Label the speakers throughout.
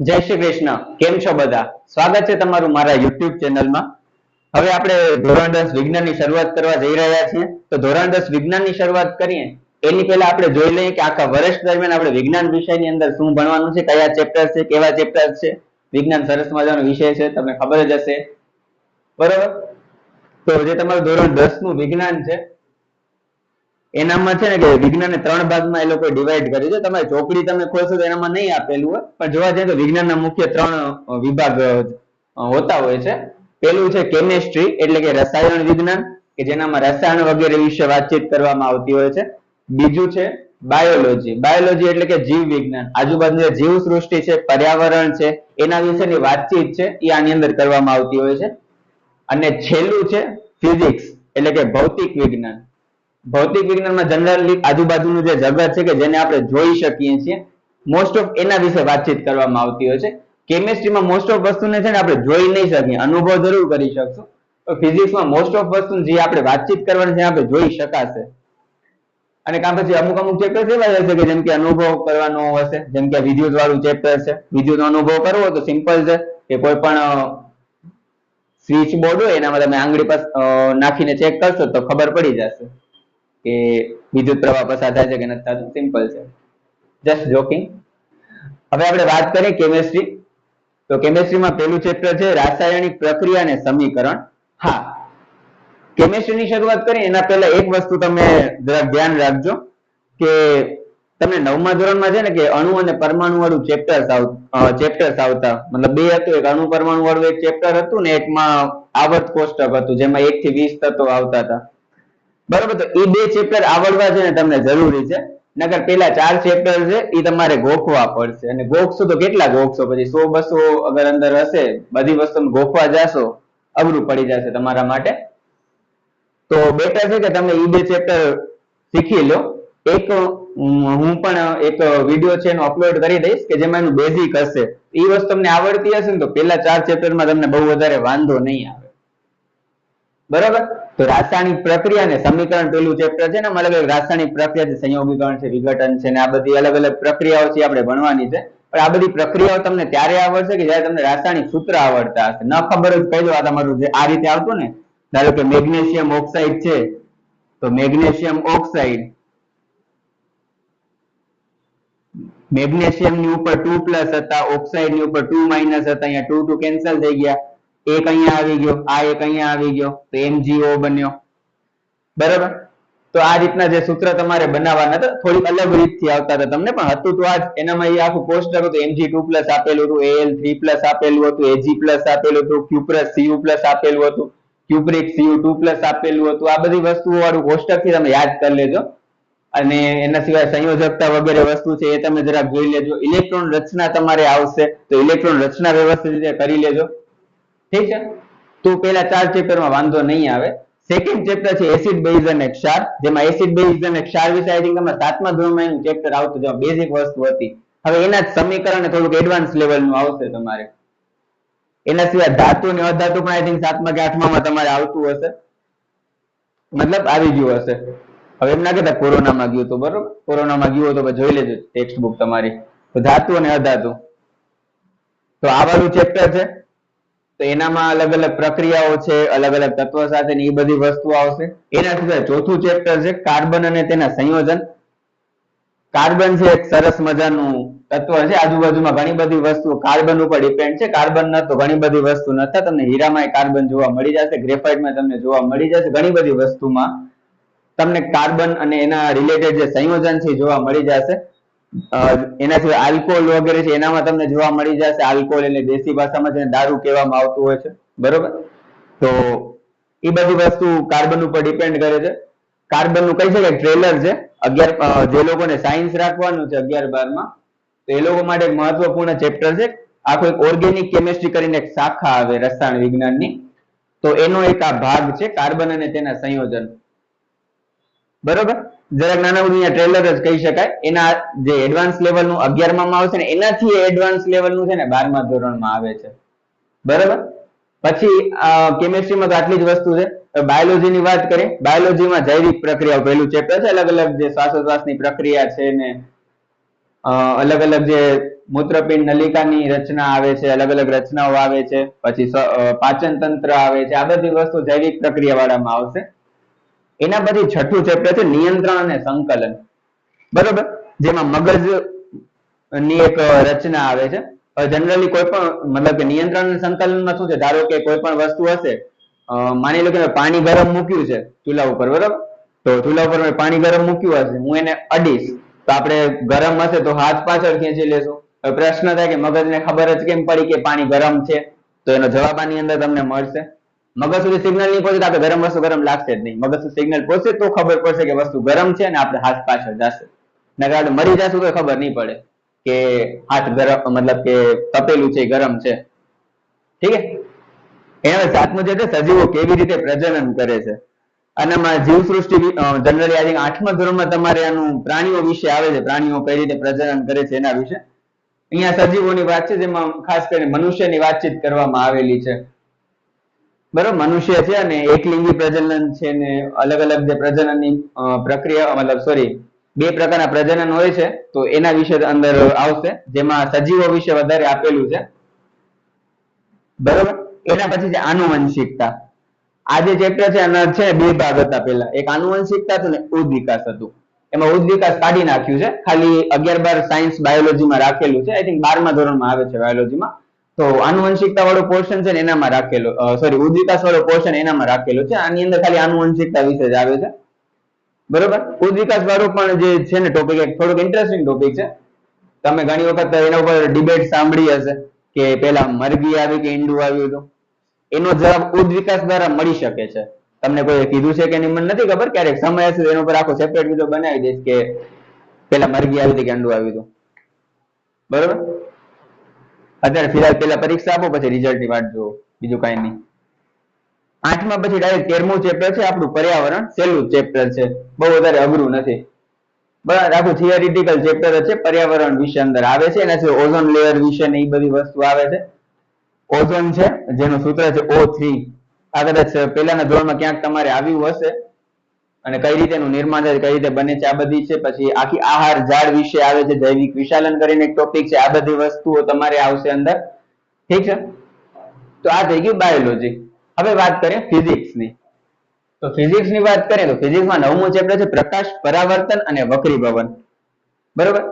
Speaker 1: જય શ્રી કૃષ્ણ. કેમ છો બધા? સ્વાગત છે તમારું મારા youtube channel માં હવે આપણે ધોરણ દસ વિજ્ઞાનની શરૂઆત કરવા જઈ રહ્યા છીએ. તો ધોરણ દસ વિજ્ઞાનની શરૂઆત કરીએ. એની પહેલા આપણે જોઈ લઈએ કે આખા વર્ષ દરમિયાન આપણે વિજ્ઞાન વિષયની અંદર શું ભણવાનું છે, કયા ચેપ્ટર છે, કેવા ચેપ્ટર છે. વિજ્ઞાન સરસ મજાનો વિષય છે, તમને ખબર જ હશે. બરોબર? તો જે તમારું ધોરણ દસનું વિજ્ઞાન છે એનામાં છે ને કે વિજ્ઞાનને ત્રણ ભાગમાં એ લોકો divide કર્યું છે. તમારે ચોપડી તમે ખોલશો તો એનામાં નહીં આપેલું હોય. પણ જોવા જઈએ તો વિજ્ઞાનના મુખ્ય ત્રણ વિભાગ હોતા હોય છે. પેલું છે chemistry, એટલે કે રસાયણ વિજ્ઞાન, કે જેનામાં રસાયણ વગેરે વિશે વાતચીત કરવામાં આવતી હોય છે. બીજું છે biology. Biology એટલે કે જીવ વિજ્ઞાન. આજુબાજુ જીવ સૃષ્ટિ છે, પર્યાવરણ છે, એના વિશેની વાતચીત છે, એ આની અંદર કરવામાં આવતી હોય છે. અને છેલ્લું છે physics, એટલે કે ભૌતિક વિજ્ઞાન. ભૌતિક વિજ્ઞાનમાં generally આજુબાજુનું જે જગત છે કે જેને આપણે જોઈ શકીએ છીએ, most of એના વિશે વાતચીત કરવામાં આવતી હોય છે. chemistry માં most વસ્તુને છે ને આપણે જોઈ નહીં શકીએ, અનુભવ જરૂર કરી શકશું. તો physics માં વસ્તુ જે આપણે વાતચીત કરવાની છે આપણે જોઈ શકાશે. અને કાં પછી અમુક અમુક ચેપ્ટર એવા રહેશે કે જેમ કે અનુભવ કરવાનો હશે, જેમ કે વિદ્યુત વાળું ચેપ્ટર છે વિદ્યુત અનુભવ કરવો તો સિમ્પલ છે કે કોઈ પણ સ્વિચ બોર્ડ હોય એનામાં તમે આંગળી પર નાખીને ચેક કરશો તો ખબર પડી જશે. કે વિદ્યુત પ્રવાહ પસાર થાય છે કે નથી સિમ્પલ છે. જસ્ટ જોકિંગ હવે આપણે વાત કરીએ કેમેસ્ટ્રી તો કેમેસ્ટ્રીમાં પહેલું ચેપ્ટર છે રાસાયણિક પ્રક્રિયા સમીકરણ. હા. કેમેસ્ટ્રીની શરૂઆત કરીએ, એના પહેલા એક વસ્તુ તમે ધ્યાન રાખજો કે તમને નવમા ધોરણમાં છે ને કે અણુ અને પરમાણુ વાળું ચેપ્ટર્સ ચેપ્ટર્સ આવતા. મતલબ બે હતું, એક અણુ પરમાણુ વાળું, એક ચેપ્ટર હતું ને એકમાં આવર્ત કોષ્ટક હતું, જેમાં એક થી વીસ તત્વો આવતા હતા. બરોબર તો એ બે ચેપ્ટર આવડવા છે ને તમને જરૂરી છે. નકર પેલા ચાર ચેપ્ટર છે એ તમારે ગોખવા પડશે. અને ગોખશો તો કેટલા ગોખશો? પછી સો બસો અગર અંદર હશે, બધી વસ્તુ ગોખવા જાશો, અઘરું પડી જશે તમારા માટે. તો બેટર છે કે તમે એ બે ચેપ્ટર શીખી લો. એક, હું પણ એક વીડિયો છે એનો અપલોડ કરી દઈશ કે જેમાં એનું બેઝિક હશે. એ વસ્તુ તમને આવડતી હશે ને તો પેલા ચાર ચેપ્ટરમાં તમને બહુ વધારે વાંધો નહીં આવે. બરાબર? તો રાસાયણિક પ્રક્રિયા અને સમીકરણ પેલું ચેપ્ટર છે ને અલગ રાસાયણિક પ્રક્રિયા છે સંયોગીકરણ છે, વિઘટન છે ને, આ બધી અલગ અલગ પ્રક્રિયાઓ છે આપણે ભણવાની છે. પણ આ બધી પ્રક્રિયાઓ તમને ત્યારે આવડશે કે જ્યારે તમને રાસાયણિક સૂત્ર આવડતા હશે? ન ખબર જ કહી દો આ તમારું જે આ રીતે આવતું ને, ધારો કે મેગ્નેશિયમ ઓક્સાઇડ છે, તો મેગ્નેશિયમ ઓક્સાઇડ મેગ્નેશિયમની ઉપર ટુ પ્લસ હતા ઓક્સાઇડની ઉપર ટુ માઇનસ હતા, અહીંયા ટુ ટુ કેન્સલ થઈ ગયા. એક અહીંયા આવી ગયો, આ એક અહીંયા આવી ગયો, તો MgO બન્યો. બરાબર? તો આ રીતના જે સૂત્ર તમારે બનાવવાના હતા, થોડીક અલગ રીતથી આવતા હતા તમને, પણ હતું તો આ જ એનામાં એ આખું કોષ્ટક હતું Mg2 પ્લસ આપેલું હતું Al3 પ્લસ આપેલું હતું Ag આપેલું હતું Q Cu આપેલું હતું ક્યુબ્રિક Cu2 પ્લસ આપેલું હતું, આ બધી વસ્તુઓ વાળું કોષ્ટકથી તમે યાદ કરી લેજો. અને એના સિવાય સંયોજકતા વગેરે વસ્તુ છે એ તમે જરાક જોઈ લેજો. ઇલેક્ટ્રોન રચના તમારે આવશે, તો ઇલેક્ટ્રોન રચના વ્યવસ્થિત રીતે કરી લેજો. ઠીક છે? તો પેલા ચાર chapter માં વાંધો નહીં આવે. Second chapter છે acid base અને ક્ષાર. જેમાં acid base અને ક્ષાર વિશે આઈ થિંક તમારે સાતમા ધોરણમાં એનું chapter આવતું જેમાં basic વસ્તુ હતી. હવે એના જ સમીકરણ થોડુંક advance level નું આવશે તમારે. એના સિવાય ધાતુ અને અધાતુ પણ i think સાતમા કે આઠમામાં તમારે આવતું હશે. મતલબ આવી ગયું હશે. હવે એમ ના કહેતા કોરોનામાં ગયું તો બરોબર? કોરોનામાં ગયું તો જોઈ લેજો ટેક્સ્ટ બુક તમારી. તો ધાતુ અને અધાતુ. તો આ વાળું ચેપ્ટર છે. તો એનામાં અલગ અલગ પ્રક્રિયાઓ છે, અલગ અલગ તત્વો સાથે એ બધી વસ્તુઓ આવશે. એના સિવાય ચોથું chapter છે કાર્બન અને તેના સંયોજન. કાર્બન છે એક સરસ મજાનું તત્વ છે, આજુબાજુમાં ઘણી બધી વસ્તુઓ કાર્બન ઉપર ડિપેન્ડ છે. કાર્બન ન તો ઘણી બધી વસ્તુ નથી તમને હીરામાં કાર્બન જોવા મળી જશે ગ્રેફાઇટમાં તમને જોવા મળી જશે, ઘણી બધી વસ્તુમાં તમને કાર્બન અને એના રિલેટેડ જે સંયોજન છે જોવા મળી જશે. એના આલ્કોહોલ વગેરે છે, એનામાં તમને જોવા મળી જશે. આલ્કોહોલ એટલે દેશી ભાષામાં જેને દારૂ કહેવામાં આવતું હોય છે. બરોબર? તો એ બધી વસ્તુ કાર્બન ઉપર ડિપેન્ડ કરે છે. કાર્બનનું કહી શકાય ટ્રેલર છે. અગિયાર જે લોકોને સાયન્સ રાખવાનું છે અગિયાર બાર તો એ લોકો માટે એક મહત્વપૂર્ણ ચેપ્ટર છે. આખો એક ઓર્ગેનિક કેમિસ્ટ્રી કરીને એક શાખા આવે રસાયણ વિજ્ઞાનની. તો એનો એક આ ભાગ છે કાર્બન અને તેના સંયોજન. બરોબર? જરાક નાના અહીંયા ટ્રેલર જ કહી શકાય. એના જે એડવાન્સ લેવલનું અગિયારમાં આવશે ને, એનાથી એડવાન્સ લેવલનું છે ને, બારમા ધોરણમાં આવે છે. બરોબર? પછી કેમેસ્ટ્રીમાં તો આટલી જ વસ્તુ છે. બાયોલોજી ની વાત કરીએ. બાયોલોજીમાં જૈવિક પ્રક્રિયાઓ પહેલું ચેપ્ટર છે. અલગ અલગ જે શ્વાસોશ્વાસની પ્રક્રિયા છે ને અલગ અલગ જે મૂત્રપિંડ નલિકાની રચના આવે છે, અલગ અલગ રચનાઓ આવે છે. પછી પાચન તંત્ર આવે છે. આ બધી વસ્તુ જૈવિક પ્રક્રિયા વાળામાં આવશે. એના પછી છઠ્ઠું ચેપ્ટર છે નિયંત્રણ અને સંકલન. બરોબર? જેમાં મગજની એક રચના આવે છે. જનરલી કોઈ પણ મતલબ કે નિયંત્રણ અને સંકલનમાં શું છે? ધારો કે કોઈ પણ વસ્તુ હશે માની લો કે પાણી ગરમ મૂક્યું છે ચૂલા ઉપર, બરોબર? તો ચૂલા ઉપર પાણી ગરમ મૂક્યું હશે, હું એને અડીશ. તો આપણે ગરમ હશે તો હાથ પાછળ ખેંચી લેશું. પ્રશ્ન થાય કે મગજને ખબર જ કેમ પડી કે પાણી ગરમ છે? તો એનો જવાબ આની અંદર તમને મળશે. મગજ સુધી સિગ્નલ નહીં પહોંચે તો આપણે ગરમ વસ્તુ ગરમ લાગશે જ નહીં. મગજ સુધી સિગ્નલ પહોંચે તો ખબર પડશે કે વસ્તુ ગરમ છે અને આપણે હાથ પાછળ જશે. નકર આપણે મરી જશું તો ખબર નહીં પડે કે હાથ ગરમ, મતલબ કે તપેલું છે, ગરમ છે. ઠીક છે? એના સાતમું જે છે સજીવો કેવી રીતે પ્રજનન કરે છે? અને આમાં જીવસૃષ્ટિ જનરલી આઈ આઠમા ધોરણમાં તમારે આનું પ્રાણીઓ વિશે આવે છે. પ્રાણીઓ કઈ રીતે પ્રજનન કરે છે એના વિશે. અહીંયા સજીવોની વાત છે, જેમાં ખાસ કરીને મનુષ્યની વાતચીત કરવામાં આવેલી છે. બરોબર, મનુષ્ય છે અને એકલિંગી પ્રજનન છે ને અલગ અલગ જે પ્રજનનની પ્રક્રિયા, મતલબ સોરી બે પ્રકારના પ્રજનન હોય છે, તો એના વિશે અંદર આવશે, જેમાં સજીવો વિશે વધારે આપેલું છે. બરોબર? એના પછી છે આનુવંશિકતા. આ જે ચેપ્ટર છે, એના છે બે ભાગ હતા પેલા એક આનુવંશિકતા હતું ને ઉદ્વિકાસ હતું. એમાં ઉદ્વિકાસ કાઢી નાખ્યું છે. ખાલી અગિયાર બાર સાયન્સ બાયોલોજીમાં રાખેલું છે. આઈ થિંક બારમા ધોરણમાં આવે છે બાયોલોજીમાં તો આનુવંશિકતા વાળો પોર્શન છે એનામાં રાખેલો સોરી ઉદ વાળો પોર્શન એનામાં રાખેલો છે. આની અંદર ખાલી આનુવંશિકતા વિશે જ આવે છે. બરોબર? ઉદ વાળો પણ જે છે ને ટોપિક એક થોડોક ઇન્ટરેસ્ટિંગ ટોપિક છે. તમે ઘણી વખત એના ઉપર ડિબેટ સાંભળી હશે કે પેલા મરઘી આવી કે ઈંડું આવ્યું હતું. એનો જવાબ ઉદ વિકાસ દ્વારા મળી શકે છે. તમને કોઈ કીધું છે કે નહીં, મને નથી ખબર. ક્યારેક સમય હશે એના ઉપર આખો સેપરેટ વીડિયો બનાવી દઈશ કે પેલા મરઘી આવી હતી કે અંડું આવ્યું હતું. બરોબર? અત્યારે ફિલહાલ પેલા પરીક્ષા આપો, પછી રિઝલ્ટની વાટ જુઓ. બીજું કઈ નહીં. આઠમા પછી ડાયરેક્ટ તેરમું ચેપ્ટર છે, આપણું પર્યાવરણ. પહેલું ચેપ્ટર છે. બહુ વધારે અઘરું નથી. બરાબર આખું થિયરિટિકલ ચેપ્ટર છે. પર્યાવરણ વિશે અંદર આવે છે એના સિવાય ઓઝોન લેયર વિશે ને એ બધી વસ્તુ આવે છે. ઓઝોન છે, જેનું સૂત્ર છે ઓ થ્રી આ કદાચ પહેલાના ધોરણમાં ક્યાંક તમારે આવ્યું હશે. અને કઈ રીતે એનું નિર્માણ થાય, કઈ રીતે બને છે, આ બધી છે. પછી આખી આહાર ઝાડ વિશે આવે છે, જૈવિક વિશાલન કરીને એક ટોપિક છે. આ બધી વસ્તુઓ તમારે આવશે અંદર. ઠીક છે? તો આ થઈ ગયું બાયોલોજી હવે વાત કરીએ ફિઝિક્સની તો ફિઝિક્સની વાત કરીએ તો ફિઝિક્સમાં નવમું ચેપ્ટર છે, પ્રકાશ પરાવર્તન અને વક્રીભવન. બરોબર?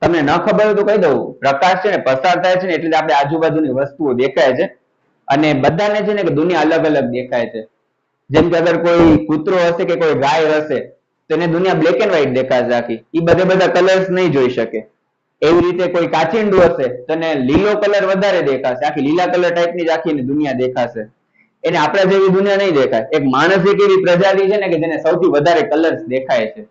Speaker 1: તમને ન ખબર હોય તો કહી દઉં. પ્રકાશ છે ને પસાર થાય છે ને એટલે આપણે આજુબાજુની વસ્તુઓ દેખાય છે. અને બધાને છે ને કે દુનિયા અલગ અલગ દેખાય છે. જેમ કે અગર કોઈ કૂતરો હશે કે કોઈ ગાય હશે, તો એને દુનિયા બ્લેક એન્ડ વ્હાઈટ દેખાશે આખી. એ બધે બધા કલર્સ નહીં જોઈ શકે. એવી રીતે કોઈ કાચિંડું હશે, તો એને લીલો કલર વધારે દેખાશે. આખી લીલા કલર ટાઈપની જ આખી દુનિયા દેખાશે. એને આપણા જેવી દુનિયા નહીં દેખાય. એક માણસ એક એવી પ્રજાતિ છે ને કે જેને સૌથી વધારે કલર્સ દેખાય છે.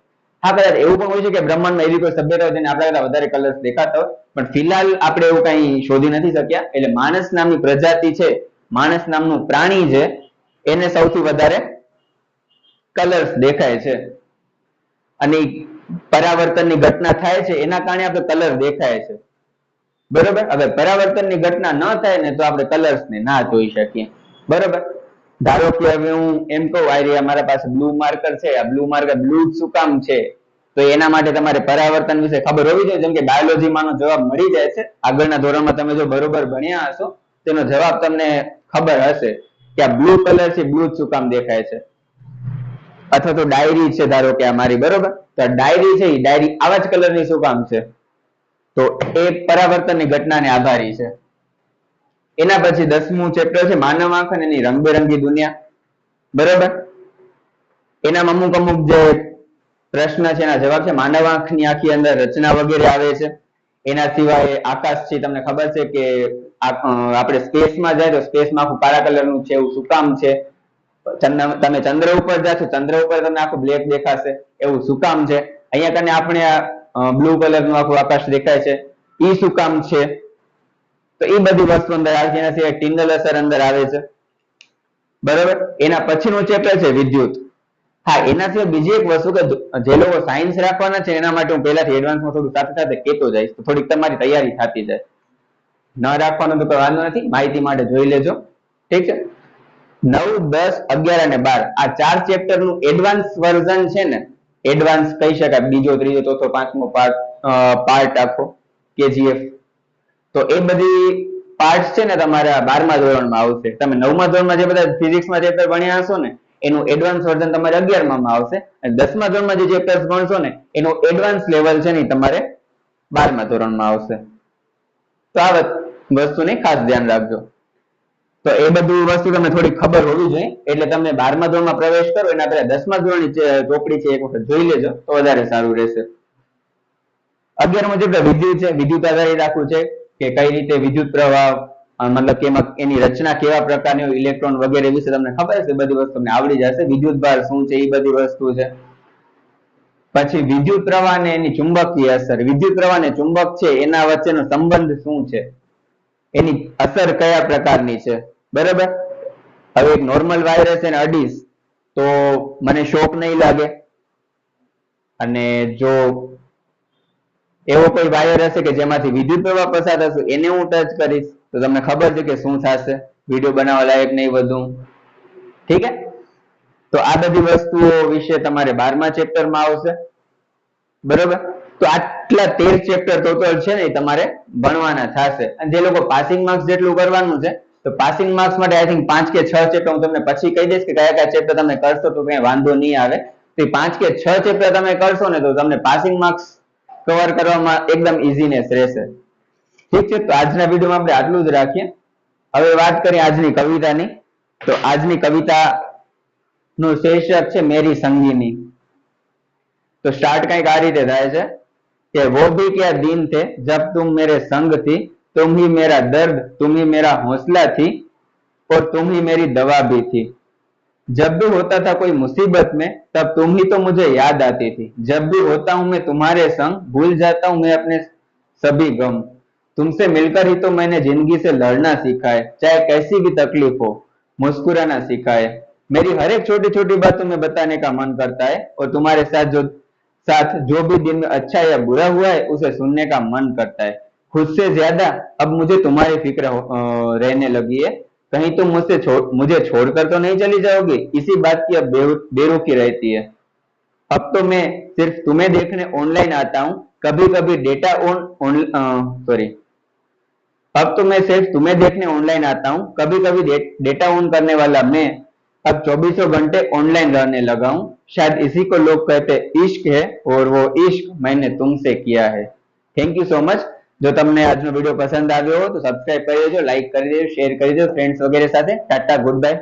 Speaker 1: હા, કદાચ એવું પણ હોય છે કે બ્રહ્માંડમાં એવી કોઈ સભ્યતા હોય જેને આપણા કરતા વધારે કલર્સ દેખાતા હોય. પણ ફિલહાલ આપણે એવું કઈ શોધી નથી શક્યા. એટલે માણસ નામની પ્રજાતિ છે, માણસ નામનું પ્રાણી છે એને સૌથી વધારે કલર્સ દેખાય છે. અને પરાવર્તનની ઘટના થાય છે, એના કારણે આપણે કલર દેખાય છે. બરોબર? હવે પરાવર્તનની ઘટના ન થાય ને તો આપણે કલર્સ ને ના જોઈ શકીએ. બરોબર? ધારો કે હવે હું એમ કહું, આ મારા પાસે બ્લુ માર્કર છે, આ બ્લુ માર્કર બ્લુ શું કામ છે? તો એના માટે તમારે પરાવર્તન વિશે ખબર હોવી જોઈએ, જેમ કે biology જવાબ મળી જાય છે. આગળના ધોરણમાં તમે જો બરોબર ભણ્યા હશો, તેનો જવાબ તમને ખબર હશે. કે આ blue કલર છે બ્લુ શું કામ દેખાય છે? અથવા તો ડાયરી છે ધારો કે આ બરોબર? તો ડાયરી છે, એ ડાયરી આવા જ કલરની શું કામ છે? તો એ પરાવર્તનની ઘટનાને આભારી છે. એના પછી દસમું chapter છે, માનવ આંખ અને એની રંગબેરંગી દુનિયા. બરોબર? એનામાં અમુક અમુક જે પ્રશ્ન છે, એના જવાબ છે, માનવ આંખની આખી અંદર રચના વગેરે આવે છે. એના સિવાય આકાશ છે, તમને ખબર છે કે આપણે સ્પેસમાં જાય તો સ્પેસમાં આખું કાળા કલરનું છે, એવું શું કામ છે? તમે ચંદ્ર ઉપર જાશો ચંદ્ર ઉપર તમને આખું બ્લેક દેખાશે, એવું શું કામ છે? અહીંયા કને આપણે બ્લુ કલરનું આખું આકાશ દેખાય છે. એ શું કામ છે? તો એ બધી વસ્તુ અંદર આવે છે એના સિવાય ટિંગલ અસર અંદર આવે છે. બરાબર? એના પછીનું ચેપ્ટર છે વિદ્યુત. હા, એના સિવાય બીજી એક વસ્તુ કે જે લોકો સાયન્સ રાખવાના છે, એના માટે હું પહેલાથી એડવાન્સમાં થોડું સાથે સાથે કહેતો જઈશ થોડીક તમારી તૈયારી થતી જાય. ન રાખવાનું તો વાંધો નથી. માહિતી માટે જોઈ લેજો. ઠીક છે? નવ, દસ, અગિયાર અને બાર. આ ચાર ચેપ્ટરનું એડવાન્સ વર્ઝન છે ને એડવાન્સ કહી શકાય. બીજો, ત્રીજો, ચોથો, પાંચમો પાર્ટ પાર્ટ આખો કેજીએફ. તો એ બધી પાર્ટ છે ને તમારા બારમા ધોરણમાં આવશે. તમે નવમા ધોરણમાં જે બધા ફિઝિક્સમાં ચેપ્ટર ભણ્યા હશો ને, એનું એડવાન્સ વર્ઝન તમારે અગિયારમાં માં આવશે. અને દસમા ધોરણમાં જે ચેપ્ટર્સ ભણશો ને, એનું એડવાન્સ લેવલ છે ને તમારે બારમા ધોરણમાં આવશે. તો આ વસ્તુને ખાસ ધ્યાન રાખજો. તો એ બધું વસ્તુ તમને થોડી ખબર હોવી જોઈએ. એટલે તમે બારમા ધોરણમાં પ્રવેશ કરો, એના પહેલા દસમા ધોરણની ચોપડી છે, એક વખત જોઈ લેજો, તો વધારે સારું રહેશે. અગિયારમો મુજબ વિદ્યુત છે. વિદ્યુત આધારિત આખું છે કે કઈ રીતે વિદ્યુત પ્રવાહ મતલબ કે એની રચના કેવા પ્રકારની ઇલેક્ટ્રોન વગેરે વિશે તમને ખબર છે બધી વસ્તુ તમને આવડી જશે. વિદ્યુત ભાર શું છે, એ બધી વસ્તુ છે. પછી વિદ્યુત પ્રવાહ અને એની ચુંબકીય અસર. વિદ્યુત પ્રવાહ અને ચુંબક છે, એના વચ્ચેનો સંબંધ શું છે? એની અસર કયા પ્રકારની છે? બરાબર? હવે એક નોર્મલ હશે એને અડીશ, તો મને શોક નહીં લાગે. અને જો એવો કોઈ વાયર હશે કે જેમાંથી વિદ્યુત પ્રવાહ પસાર થશે, એને હું ટચ કરીશ, તો તમને ખબર છે કે શું થશે? વીડિયો બનાવવા લાયક નહીં વધુ. ઠીક હે તો આ બધી વસ્તુઓ વિશે તમારે બારમા chapter આવશે. બરોબર? તો આટલા તેર chapter total છે ને એ તમારે ભણવાના થશે. અને જે લોકો passing marks જેટલું કરવાનું છે, તો passing marks માટે I think પાંચ કે છ chapter હું તમને પછી કહી દઈશ કે કયા કયા chapter તમે કરશો તો કઈ વાંધો નહીં આવે. તો પાંચ કે છ chapter તમે કરશો ને તો તમને passing marks cover કરવામાં એકદમ easiness રહેશે. ઠીક છે? તો આજના વિડીયોમાં આપણે આટલું જ રાખીએ. હવે વાત કરીએ આજની કવિતાની. તો આજની કવિતા નું શીર્ષક છે મેરી સંગીની તો start કંઈક આ રીતે થાય છે कि वो भी क्या दिन थे जब तुम मेरे संग थी तुम ही मेरा दर्द तुम ही मेरा हौसला थी और तुम ही मेरी दवा भी थी जब भी होता था कोई मुसीबत में तब तुम ही तो मुझे याद आती थी जब भी होता हूं मैं तुम्हारे संग भूल जाता हूं मैं अपने सभी गम तुमसे मिलकर ही तो मैंने जिंदगी से लड़ना सीखा है चाहे कैसी भी तकलीफ हो मुस्कुराना सीखा है मेरी हर एक छोटी छोटी बात तुम्हें बताने का मन करता है और तुम्हारे साथ जो साथ जो भी दिन में अच्छा या बुरा हुआ है, उसे सुनने का मन करता है। खुद से ज़्यादा अब मुझे तुम्हारी फ़िक्र रहने लगी है। कहीं तुम मुझसे छोड़ मुझे छोड़कर तो नहीं चली जाओगी। इसी बात की अब बेरु- बेरुखी रहती है। अब तो मैं सिर्फ़ तुम्हें देखने ऑनलाइन आता हूँ। कभी कभी डेटा ऑन सॉरी अब तो मैं सिर्फ़ तुम्हें देखने ऑनलाइन आता हूँ। कभी कभी डेटा ऑन करने वाला मैं अब चौबीसों घंटे ऑनलाइन रहने लगा हूँ शायद इसी को लोग कहते इश्क है और वो इश्क मैंने तुमसे किया है થેન્ક યુ સો મચ જો તમને આજનો વિડીયો પસંદ આવ્યો હોય તો સબસ્ક્રાઇબ કરી દેજો લાઈક કરી દેજો શેર કરી દેજો ફ્રેન્ડ્સ વગેરે સાથે ટાટા ગુડ બાય